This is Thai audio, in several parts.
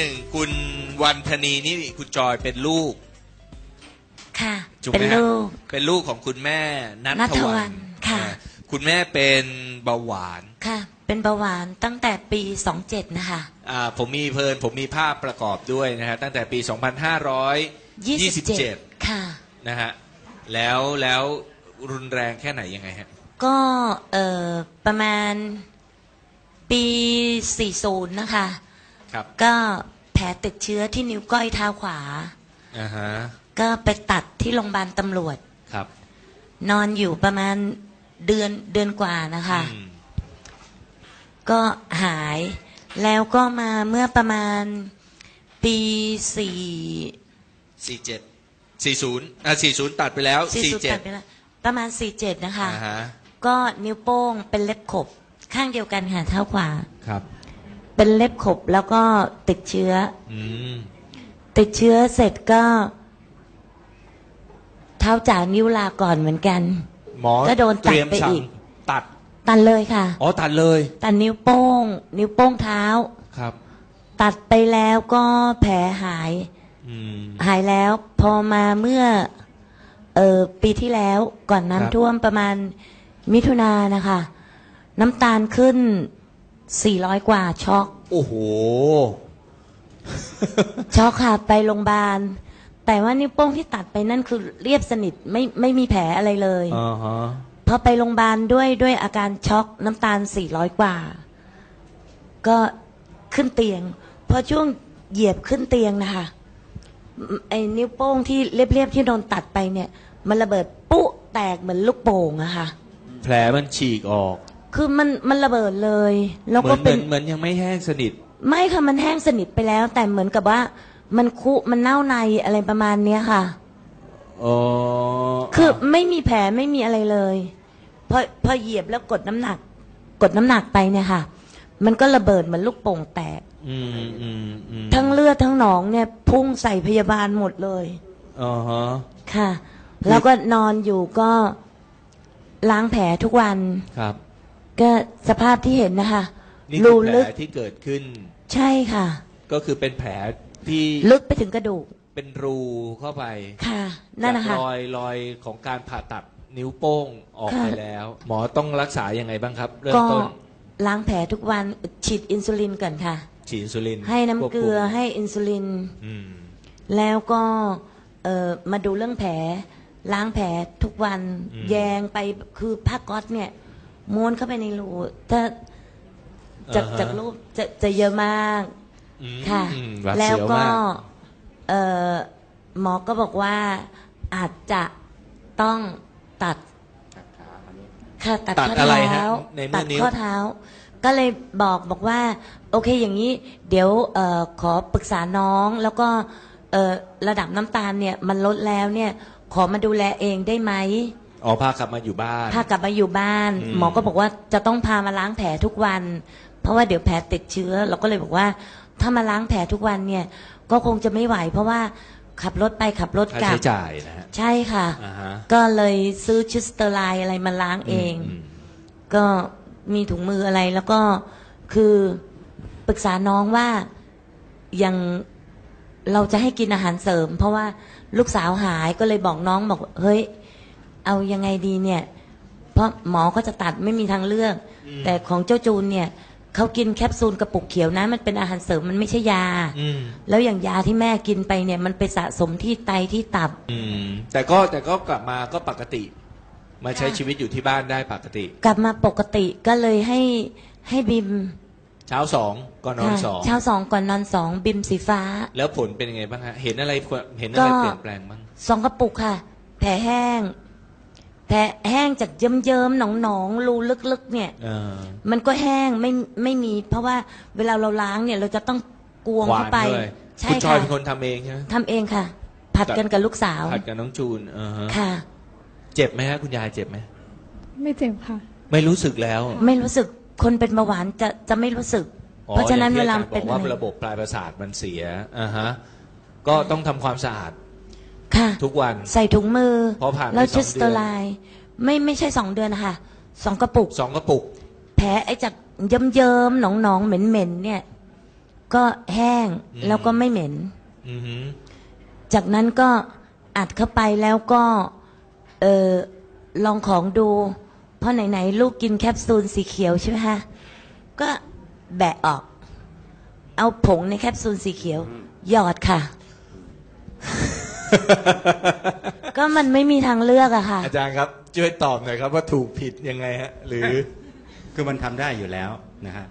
หนึ่งคุณวันธนีนี่คุณจอยเป็นลูก ค่ะถูกเป็นไหมฮะลูก เป็นลูกของคุณแม่นัณัทฐวัวันลค่ะอ่าคุณแม่เป็นเบาหวาน ค่ะ เป็นเบาหวานตั้งแต่ปีสองเจ็ดนะคะอ่าผมมีเพลินผมมีภาพประกอบด้วยนะฮะตั้งแต่ปี2527ค่ะนะฮะแล้วแล้วรุนแรงแค่ไหนยังไงฮะ ก็เอ่อประมาณปีสี่ศูนย์นะคะ ครับก็แผลติดเชื้อที่นิ้วก้อยเท้าขวา อ่าฮะ ก็ไปตัดที่โรงพยาบาลตำรวจ ครับ นอนอยู่ประมาณเดือนเดือนกว่านะคะ อืมก็หายแล้วก็มาเมื่อประมาณปีสี่ สี่เจ็ดสี่ศูนย์อ่าสี่ศูนย์ตัดไปแล้วสี่สี่สุดเจ็ตัดดไปแล้วประมาณสี่เจ็ดนะคะ อ่าฮะ ก็นิ้วโป้งเป็นเล็บขบ ข้างเดียวกันค่ะเท้าขวา ครับ เป็นเล็บขบแล้วก็ติดเชื้ออืมติดเชื้อเสร็จก็ เท้าจ่านิ้วลาก่อนเหมือนกัน หมอก็โดนตัดเตรียมไปสั่งอีก ตัด ตัดเลยค่ะ อ๋อตัดเลย ตัดนิ้วโป้ง นิ้วโป้งเท้า ครับ ตัดไปแล้วก็แผลหายอืมหายแล้วพอมาเมื่อ เออปีที่แล้วก่อนครับน้ำท่วมประมาณมิถุนายนนะคะ น้ำตาลขึ้น 400กว่าช็อก โอ้โห ช็อกค่ะไปโรงพยาบาล แต่ว่านิ้วโป้งที่ตัดไปนั่นคือเรียบสนิทไม่ไม่มีแผลอะไรเลยอ่าฮะพอไปโรงพยาบาลด้วยด้วยอาการช็อกน้ำตาล400กว่า ก็ขึ้นเตียง พอช่วงเหยียบขึ้นเตียงนะคะไอ้นิ้วโป้งที่เรียบๆที่โดนตัดไปเนี่ย มันระเบิดปุ๊แตกเหมือนลูกโป่งอะค่ะ แผลมันฉีกออก คือมันมันระเบิดเลย แล้วเหมืก็อนเหเป็มือนน เหมือนยังไม่แห้งสนิท ไม่ค่ะมันแห้งสนิทไปแล้ว แต่เหมือนกับว่า มันคุมันเน่าในอะไรประมาณเนี้ยค่ะ อ๋อคือไม่มีแผลไม่มีอะไรเลยพอพอเหยียบแล้วกดน้ำหนัก กดน้ำหนักไปเนี่ยค่ะ มันก็ระเบิดเหมือนลูกโป่งแตก อืมอืมอืมทั้งเลือดทั้งหนองเนี่ย พุ่งใส่พยาบาลหมดเลย อ๋อฮะ ค่ะ แล้วก็นอนอยู่ก็ล้างแผลทุกวัน ครับ ก็สภาพที่เห็นนะคะนี่คืรูอแผลลึกที่เกิดขึ้น ใช่ค่ะ ก็คือเป็นแผลที่ลึกไปถึงกระดูกเป็นรูเข้าไปค่ะ นั่นนะคะจากรอยรอยของการผ่าตัดนิ้วโป้งออกค่ะไปแล้ว หมอต้องรักษายังไงบ้างครับ เริ่มก็ต้นล้างแผลทุกวันฉีดอินซูลินก่อนค่ะ ฉีดอินซูลินให้น้ำเกลือควบคุมให้อินซูลิน อืมแล้วก็เอ่อมาดูเรื่องแผล ล้างแผลทุกวัน แยงไปคือผ้าก๊อตเนี่ย ม้วนเข้าไปในรูถ้าจากอ่าฮะ จากรูปจะจะเยอะมาก อืมค่ะอืมหวาดแล้วเสียวก็ มากเอ่อหมอก็บอกว่าอาจจะต้องตัดค่ะตัดตัดข้ออะไรฮะเท้าในเมื่ตัอดนิ้ว ข้อเท้า ก็เลยบอกบอกว่า โอเคอย่างนี้ เดี๋ยวเออขอปรึกษาน้องแล้วก็เอ่อระดับน้ำตาลเนี่ยมันลดแล้วเนี่ย ขอมาดูแลเองได้ไหม อ๋อพากลับมาอยู่บ้าน พากลับมาอยู่บ้าน อืม หมอก็บอกว่าจะต้องพามาล้างแผลทุกวัน เพราะว่าเดี๋ยวแผลติดเชื้อ เราก็เลยบอกว่า ถ้ามาล้างแผลทุกวันเนี่ย ก็คงจะไม่ไหว เพราะว่าขับรถไปขับรถค่ากลับ ใช้จ่ายนะฮะใช่ค่ะ อ่าฮะก็เลยซื้อชุดสเตอร์ไลน์อะไรมาล้างเอง มก็มีถุงมืออะไรแล้วก็คือปรึกษาน้องว่ายังเราจะให้กินอาหารเสริม เพราะว่าลูกสาวหายก็เลยบอกน้องบอกเฮ้ย เอายังไงดีเนี่ย เพราะหมอก็จะตัดไม่มีทางเลือก แต่ของเจ้าจูนเนี่ยเขากินแคปซูลกระปุกเขียวนะ มันเป็นอาหารเสริมมันไม่ใช่ยา อืม แล้วอย่างยาที่แม่กินไปเนี่ย มันไปสะสมที่ไตที่ตับ อืม แต่ก็แต่ก็กลับมาก็ปกติ มาใช้ค่ะ ชีวิตอยู่ที่บ้านได้ปกติ กลับมาปกติก็เลยให้ให้บิมเช้าสองก่อนนอนค่ะสองเช้าสองก่อนนอนสองบิมสีฟ้า แล้วผลเป็นยังไงบ้างฮะ เห็นอะไรเห็นอะไรก็ เปลี่ยนแปลงบ้าง สองกระปุกค่ะ แผลแห้ง แผลแห้งจากเยิ้มๆหนองๆรูลึกๆ เนี่ย เออ มันก็แห้งไม่ไม่มี เพราะว่าเวลาเราล้างเนี่ย เราจะต้องกวงหวาเข้านไปด้วยใช่คุณจอยค่ะเป็นคนทำเองใช่ไหม ทำเองค่ะ ผัดกันกับลูกสาวผัดกับน้องจูนอ่าฮะค่ะ เจ็บไหมฮะคุณยายเจ็บไหม ไม่เจ็บค่ะ ไม่รู้สึกแล้วไม่รู้สึกคนเป็นเบาหวานจะจะไม่รู้สึก อ๋อเพราะฉะนั้นอย่เวงที่ลาอจรย์เป็นบอกว่าอะไร ระบบปลายประสาทมันเสียอ่าฮะ ก็ต้องทำความสะอาด ค่ะทุกวัน ใส่ถุงมือพอผ่านไปแล้วสองชุดสเตอร์เดือนไลน์ไม่ไม่ใช่สองเดือนนะคะสองกระปุก สองกระปุก แผลไอ้จากเยิ้มๆหนองๆเหม็นๆเนี่ย ก็แห้งอืม แล้วก็ไม่เหม็น อือหือจากนั้นก็อัดเข้าไปแล้วก็เออลองของดู เพราะไหนๆลูกกินแคปซูลสีเขียวใช่ไหมคะก็แบะออก เอาผงในแคปซูลสีเขียว หยอดค่ะ ก็มันไม่มีทางเลือกอะค่ะ อาจารย์ครับช่วยตอบหน่อยครับว่าถูกผิดยังไงฮะ หรือคือมันทำได้อยู่แล้วนะฮะ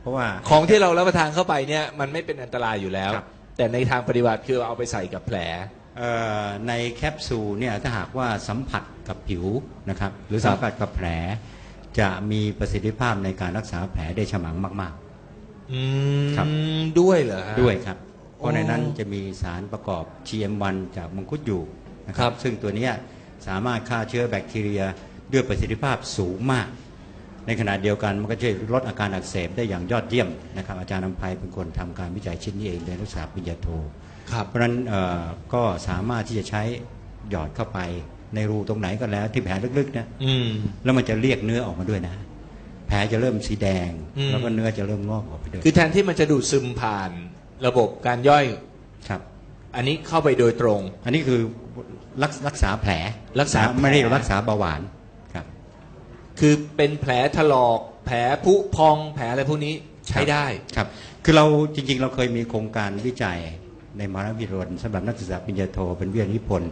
เพราะว่า ของที่เรารับประทานเข้าไปเนี่ย มันไม่เป็นอันตรายอยู่แล้ว ครับ แต่ในทางปฏิบัติคือเอาไปใส่กับแผล เอ่อในแคปซูลเนี่ยถ้าหากว่าสัมผัสกับผิวนะครับหรือสัมผัสกับแผล จะมีประสิทธิภาพในการรักษาแผลได้ฉมังมาก อืมครับ ด้วยเหรอฮะ ๆ ด้วยครับ เพราะในนั้นอ๋อจะมีสารประกอบ GM1 จากมังคุดอยู่นะคครัรับบซึ่งตัวเนี้ยสามารถฆ่าเชื้อแบคทีเรียด้วยประสิทธิภาพสูงมาก ในขณะเดียวกันมันก็ช่วยลดอาการอักเสบได้อย่างยอดเยี่ยมนะครับ อาจารย์นำภัยเป็นคนทำการวิจัยชิ้นนี้เองในนักศึกษาปริญญาโทครับเพราะฉะนั้นเอ่อก็สามารถที่จะใช้หยอดเข้าไปในรูตรงไหนก็แล้วที่แผลลึกๆนะอืมแล้วมันจะเรียกเนื้อออกมาด้วยนะ แผลจะเริ่มสีแดงอืมแล้วก็เนื้อจะเริ่มงอกออกไปด้วยคือแทนที่มันจะดูดซึมผ่าน ระบบการย่อย ครับ อันนี้เข้าไปโดยตรง อันนี้คือรักรักษาแผลรักษาแผลไม่ได้รักษาเบาหวานครับ คือเป็นแผลถลอก แผลผุพองแผลอะไรพวกนี้ใช้ได้ครับ คือเราจริง ๆ เราเคยมีโครงการวิจัยในมหาวิทยาลัยสำหรับนักศึกษาปริญญาโทเป็นวิทยานิพนธ์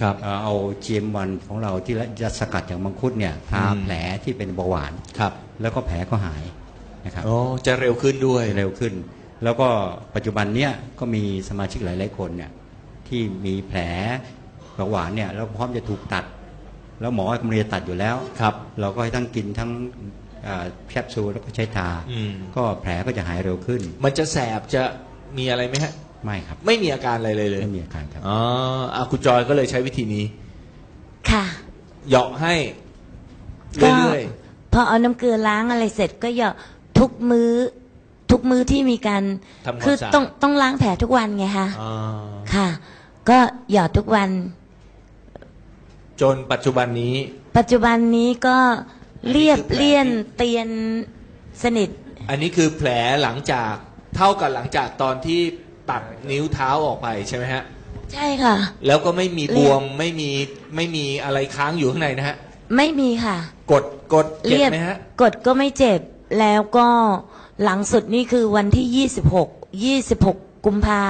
ครับเอ่อเอา GM1 ของเราที่จะสกัดจากมังคุดเนี่ยทาอืมแผลที่เป็นเบาหวานครับ แล้วก็แผลก็หายนะครับโอ้จะเร็วขึ้นด้วยเร็วขึ้น แล้วก็ปัจจุบันเนี้ยก็มีสมาชิกหลายๆคนเนี่ยที่มีแผลเบาหวานเนี่ยแล้วพร้อมจะถูกตัด แล้วหมอกำลังจะตัดอยู่แล้วครับ เราก็ให้ทั้งกินทั้งอ่าแคปซูลแล้วก็ใช้ทาอืม ก็แผลก็จะหายเร็วขึ้นมันจะแสบจะมีอะไรไหมฮะ ไม่ครับไม่มีอาการอะไรเลยเลยไม่มีอาการครับ อ๋ออาคุณจอยก็เลยใช้วิธีนี้ค่ะ เหยาะให้ก็เรื่อยพอเอาน้ำเกลือล้างอะไรเสร็จก็หยอดทุกมือ้อ ทุกมื้อที่มีการทำความคือสะอาด ต้องต้องล้างแผลทุกวันไงคะๆอ่าค่ะ ก็หยอดทุกวัน จนปัจจุบันนี้ ปัจจุบันนี้ก็เรียบอันนี้คือแผล เลี่ยนเตียนสนิท อันนี้คือแผลหลังจากเท่ากับหลังจากตอนที่ตัดนิ้วเท้าออกไปใช่ไหมฮะ ใช่ค่ะ แล้วก็ไม่มีเรีบยบวมไม่มีไม่มีอะไรค้างอยู่ข้างในนะฮะ ไม่มีค่ะ กดกดเจ็บเรียบไหมฮะ กดก็ไม่เจ็บ แล้วก็หลังสุดนี่คือวันที่ 26 26 กุมภา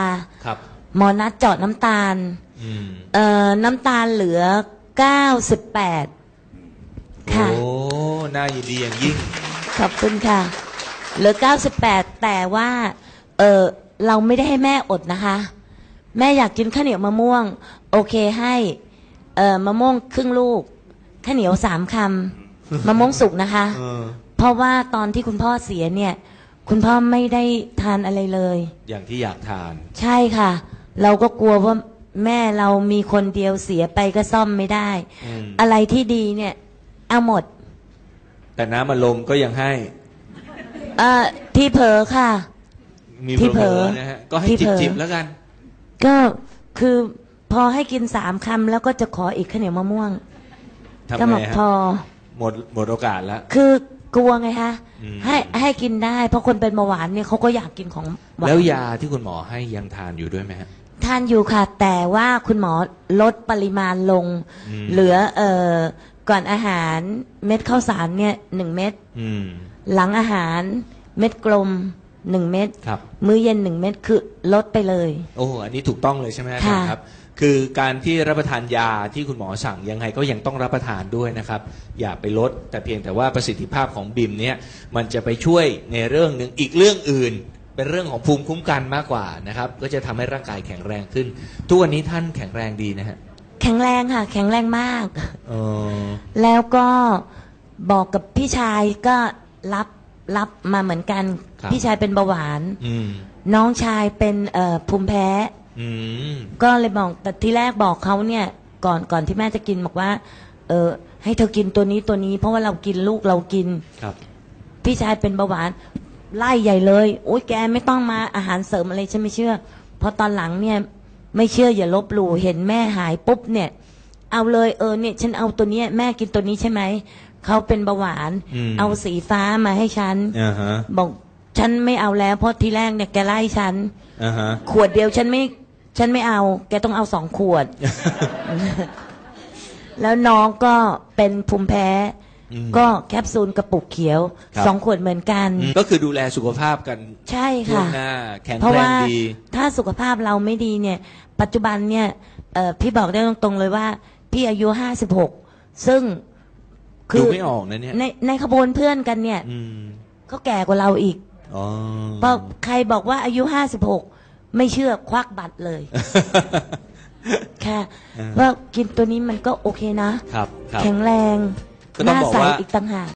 ครับ หมอนัดเจาะน้ำตาลอืมเอ่อน้ำตาลเหลือ 98 ค่ะ โอ้น่ายินดีอย่างยิ่ง ขอบคุณค่ะ เหลือ 98 แต่ว่า เออเราไม่ได้ให้แม่อดนะคะ แม่อยากกินข้าวเหนียวมะม่วง โอเคให้ เอ่อมะม่วงครึ่งลูก ข้าวเหนียวสามคำ มะม่วงสุกนะคะ เออ เพราะว่าตอนที่คุณพ่อเสียเนี่ย คุณพ่อไม่ได้ทานอะไรเลย อย่างที่อยากทาน ใช่ค่ะ เราก็กลัวว่าแม่เรามีคนเดียวเสียไปก็ซ่อมไม่ได้ อืม อะไรที่ดีเนี่ยเอาหมดแต่น้ำมันลมก็ยังให้ เอ่อที่เผลอค่ะ มีที่เผลเผลออๆนะฮะ ก็ให้ที่จิเผบลอ จิบแล้วกัน ก็คือพอให้กินสามคำแล้วก็จะขออีกข้าวเหนียวมะม่วง ทำก็ไงบอกฮะพอหมดหมดโอกาสแล้ว คือ กลัวไงคะอืม ให้ให้กินได้ เพราะคนเป็นเบาหวานเนี่ยเขาก็อยากกินของหวานแล้วยาที่คุณหมอให้ยังทานอยู่ด้วยไหมฮะ ทานอยู่ค่ะ แต่ว่าคุณหมอลดปริมาณลง อืม เหลือเอ่อก่อนอาหารเม็ดข้าวสารเนี่ยหนึ่งเม็ดอืมหลังอาหารเม็ดกลมหนึ่งเม็ดครับ มื้อเย็นหนึ่งเม็ดคือลดไปเลย โอ้อันนี้ถูกต้องเลยใช่ไหมอาค่ะจารย์ครับ คือการที่รับประทานยาที่คุณหมอสั่งยังไงก็ยังต้องรับประทานด้วยนะครับ อย่าไปลด แต่เพียงแต่ว่าประสิทธิภาพของบิมเนี่ยมันจะไปช่วยในเรื่องหนึ่งอีกเรื่องอื่น เป็นเรื่องของภูมิคุ้มกันมากกว่านะครับ ก็จะทำให้ร่างกายแข็งแรงขึ้น ทุกวันนี้ท่านแข็งแรงดีนะฮะแข็งแรงค่ะ แข็งแรงมาก เออแล้วก็บอกกับพี่ชายก็รับรับมาเหมือนกันพี่ชายเป็นเบาหวาน อืม น้องชายเป็นเอ่อภูมิแพ้ อืม ก็เลยบอกแต่ที่แรกบอกเขาเนี่ย ก่อนก่อนที่แม่จะกินบอกว่า เออ ให้เธอกินตัวนี้ตัวนี้ เพราะว่าเรากินลูกเรากิน ครับ พี่ชายเป็นเบาหวาน ไล่ใหญ่เลยโอ๊ยแกไม่ต้องมาอาหารเสริมอะไรฉันไม่เชื่อเพราะตอนหลังเนี่ย ไม่เชื่ออย่าลบหลู่เห็นแม่หายปุ๊บเนี่ย เอาเลยเออเนี่ย ฉันเอาตัวเนี้ยแม่กินตัวนี้ใช่ไหมเขาเป็นเบาหวาน อืม เอาสีฟ้ามาให้ฉัน อ่าฮะ บอกฉันไม่เอาแล้วเพราะทีแรกเนี่ยแกไล่ฉัน อ่าฮะ ขวดเดียวฉันไม่ ฉันไม่เอา แกต้องเอาสองขวด แล้วน้องก็เป็นภูมิแพ้ อืม ก็แคปซูลกระปุกเขียวครับ สองขวดเหมือนกันอืมก็คือดูแลสุขภาพกันใช่ช่วงค่ะ หน้าแข็งเพราะแรงว่าดี ถ้าสุขภาพเราไม่ดีเนี่ย ปัจจุบันเนี่ยเอ่อพี่บอกได้ตรงๆเลยว่า พี่อายุห้าสิบหกซึ่งดูไม่ออกนะเนี่ยในในขบวนเพื่อนกันเนี่ยอืมเขาแก่กว่าเราอีกอ๋อพอใครบอกว่าอายุห้าสิบหก ไม่เชื่อควักบัตรเลยค่ะอ่าว่ากินตัวนี้มันก็โอเคนะ ครับครับ แข็งแรงก็ต้องหน้าบอกใสว่า อีกต่างหาก